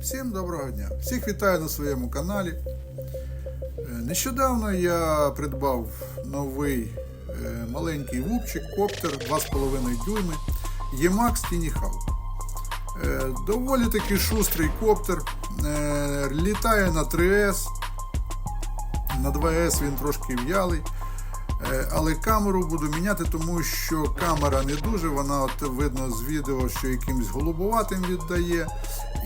Всім доброго дня! Всіх вітаю на своєму каналі. Е, Нещодавно я придбав новий е, маленький вупчик, коптер 2,5 дюйми Emax Hawk. Е, Доволі таки шустрий коптер, літає на 3С, на 2С він трошки в'ялий. Е, Але камеру буду міняти, тому що камера не дуже, вона от видно з відео, що якимсь голубуватим віддає.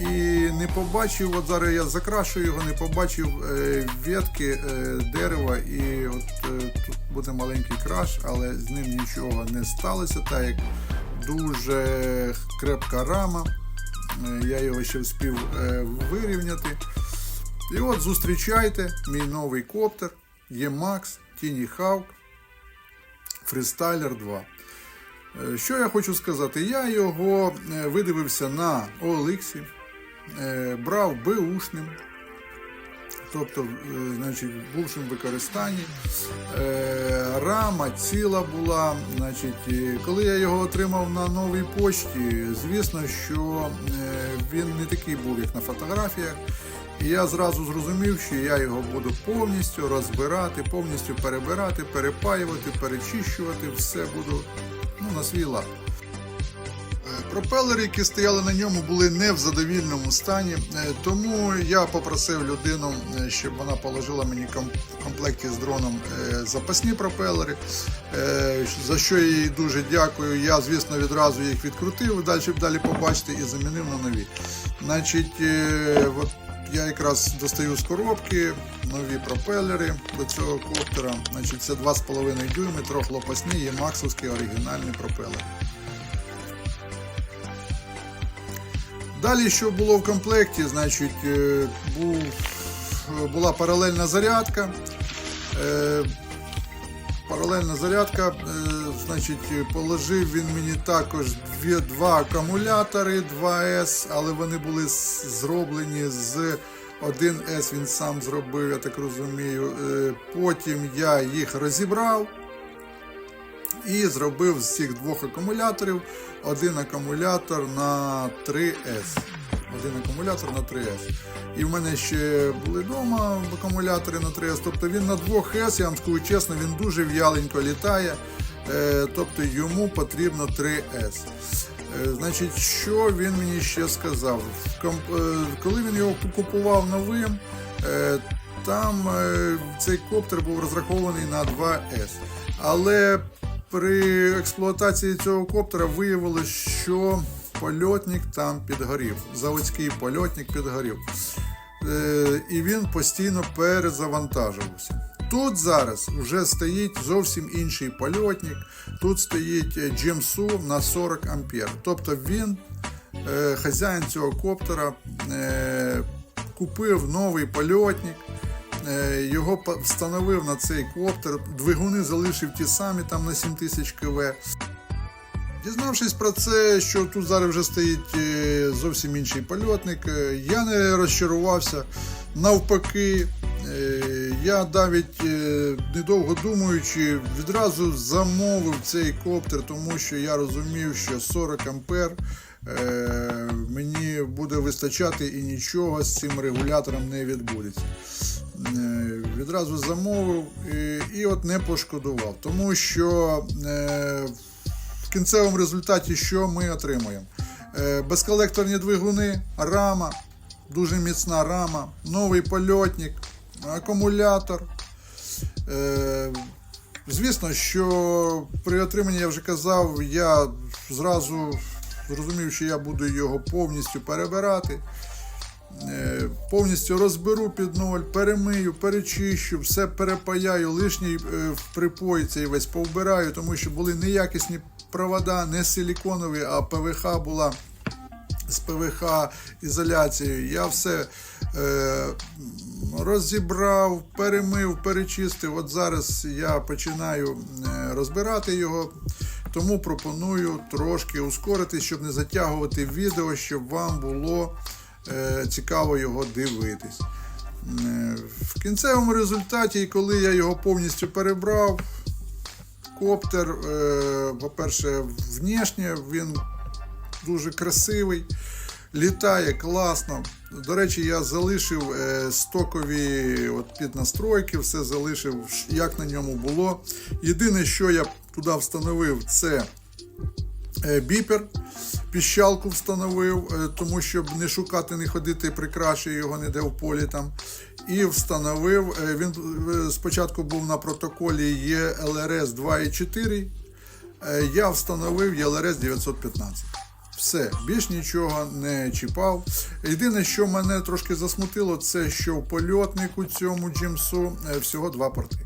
І не побачив, от зараз я закрашую його, не побачив е, ветки е, дерева, і от тут буде маленький краш, але з ним нічого не сталося, так як дуже крепка рама. Я його ще встиг вирівняти. І от зустрічайте мій новий коптер Emax Tiny Hawk Freestyler 2. Е, Що я хочу сказати? Я його е, видивився на OLX, е, брав беушним, тобто, значить, в бувшим використанні. Рама ціла була. Значить, коли я його отримав на новій почті, звісно, що він не такий був, як на фотографіях. І я зразу зрозумів, що я його буду повністю розбирати, повністю перебирати, перепаювати, перечищувати, все буду ну, на свій лад. Е, Пропелери, які стояли на ньому, були не в задовільному стані, е, тому я попросив людину, е, щоб вона положила мені в комплекті з дроном запасні пропелери, за що я їй дуже дякую. Я, звісно, відразу їх відкрутив, далі далі побачите і замінив на нові. Значить, от я якраз достаю з коробки нові пропелери до цього коптера. Значить, це 2,5 дюйми, трьохлопасні, є максовський оригінальний пропелер. Далі, що було в комплекті, значить, е, був, була паралельна зарядка. Паралельна зарядка, е, значить, положив він мені також дві, два акумулятори 2С, але вони були зроблені з 1С, він сам зробив, я так розумію. Е, Потім я їх розібрав і зробив з цих двох акумуляторів один акумулятор на 3С. Один акумулятор на 3С. І в мене ще були вдома акумулятори на 3С. Тобто він на 2С, я вам скажу чесно, він дуже в'яленько літає. Е, Тобто йому потрібно 3С. Е, Значить, що він мені ще сказав? Е, Коли він його купував новим, там цей коптер був розрахований на 2С. Але при експлуатації цього коптера виявилось, що польотник там підгорів. Заводський польотник підгорів. Е, і він постійно перезавантажувався. Тут зараз вже стоїть зовсім інший польотник. Тут стоїть е, на 40 ампер. Тобто він, е, хазяїн цього коптера, е, купив новий польотник, е, його встановив на цей коптер. Двигуни залишив ті самі там на 7000 кВ. Дізнавшись про це, що тут зараз вже стоїть е, зовсім інший польотник, е, я не розчарувався. Навпаки, е, я навіть недовго думаючи, відразу замовив цей коптер, тому що я розумів, що 40 ампер мені буде вистачати і нічого з цим регулятором не відбудеться. Відразу замовив і, от не пошкодував, тому що в кінцевому результаті що ми отримуємо? Е, Безколекторні двигуни, рама, дуже міцна рама, новий польотник, акумулятор. Е, Звісно, що при отриманні, я вже казав, я зразу зрозумів, що я буду його повністю перебирати. Е, Повністю розберу під ноль, перемию, перечищу, все перепаяю, лишній в припої цей весь повбираю, тому що були неякісні провода, не силіконові, а ПВХ була з ПВХ ізоляцією. Я все е, розібрав, перемив, перечистив. От зараз я починаю е, розбирати його. Тому пропоную трошки ускорити, щоб не затягувати відео, щоб вам було е, цікаво його дивитись. Е, В кінцевому результаті, коли я його повністю перебрав, коптер, е, по-перше, внешнє він дуже красивий. літає класно. До речі, я залишив е, стокові от, піднастройки, все залишив, як на ньому було. Єдине, що я туди встановив, це біпер. Піщалку встановив, е, тому щоб не шукати, не ходити, прикрашує його ніде в полі там. І встановив. е, Він е, спочатку був на протоколі ЄЛРС 2.4. Е, Я встановив ЄЛРС 915. Все, більш нічого не чіпав. Єдине, що мене трошки засмутило, це що в польотнику цьому джимсу е, всього два порти.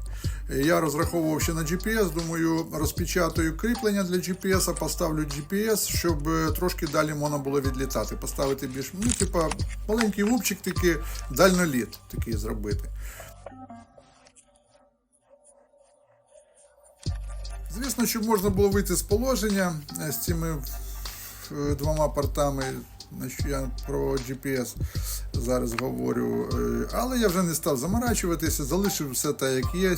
Я розраховував ще на GPS, думаю, розпечатаю кріплення для GPS, поставлю GPS, щоб е, трошки далі можна було відлітати. Поставити більш, ну, типа, маленький лупчик, такий дальноліт такий зробити. Звісно, щоб можна було вийти з положення е, з цими е, двома портами. Я про GPS зараз говорю, але я вже не став заморачуватися, залишив все так, як є.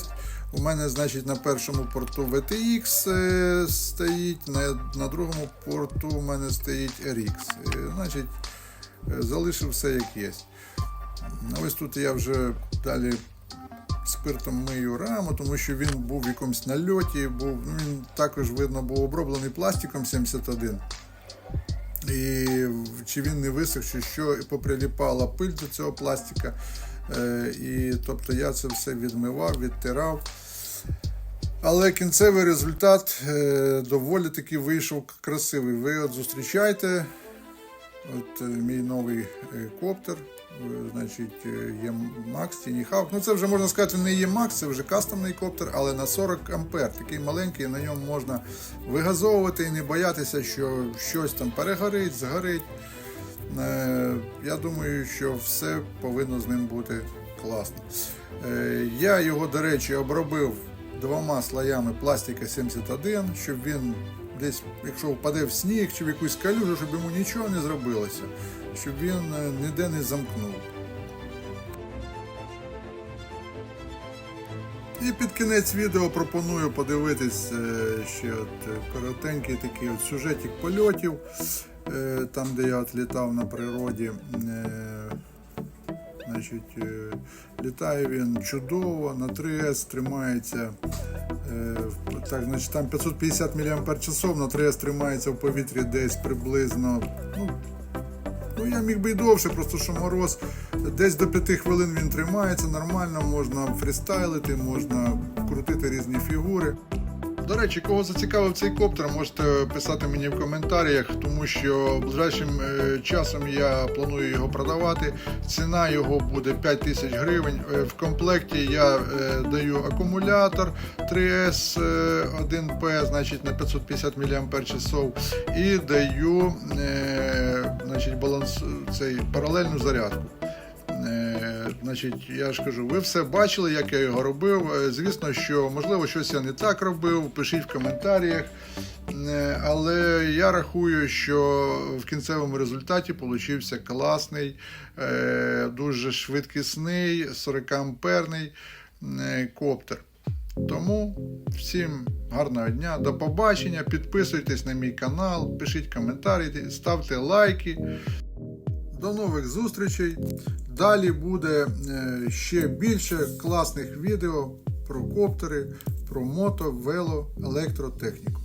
У мене, значить, на першому порту VTX е, стоїть, на, на другому порту у мене стоїть RX. Е, Значить, е, залишив все як є. Ось тут я вже далі спиртом мию раму, тому що він був в якомусь нальоті, був, ну, він також видно був оброблений пластиком 71. І чи він не висох, чи що, і поприліпала пиль до цього пластика. І тобто я це все відмивав, відтирав. Але кінцевий результат е, доволі таки вийшов красивий. Ви от зустрічайте от, е, мій новий е, коптер. Значить, є Макс Тініхавк. Ну це вже можна сказати, не є Макс, це вже кастомний коптер, але на 40 ампер. Такий маленький, на ньому можна вигазовувати і не боятися, що щось там перегорить, згорить. Я думаю, що все повинно з ним бути класно. Я його, до речі, обробив двома слоями пластика 71, щоб він десь, якщо впаде в сніг чи в якусь калюжу, щоб йому нічого не зробилося, щоб він е, ніде не замкнув. І під кінець відео пропоную подивитись е, ще от е, коротенький такий от сюжетик польотів, там де я от літав на природі. Значить, е, літає він чудово, на 3С тримається. е, Так, значить, там 550 мАч, на 3С тримається в повітрі десь приблизно. Ну, Ну, я міг би і довше, просто що мороз. Десь до 5 хвилин він тримається, нормально, можна фрістайлити, можна крутити різні фігури. До речі, кого зацікавив цей коптер, можете писати мені в коментарях, тому що ближайшим е, часом я планую його продавати. Ціна його буде 5 тисяч гривень. Е, В комплекті я е, даю акумулятор 3S 1P, значить на 550 мАч, і даю значить, баланс, цей, паралельну зарядку. Значить, я ж кажу, ви все бачили, як я його робив. Е, Звісно, що можливо щось я не так робив. Пишіть в коментарях. Е, Але я рахую, що в кінцевому результаті получився класний, е, дуже швидкісний, 40 амперний коптер. Тому всім гарного дня, до побачення. Підписуйтесь на мій канал, пишіть коментарі, ставте лайки. До нових зустрічей. Далі буде е, ще більше класних відео про коптери, про мото, вело, електротехніку.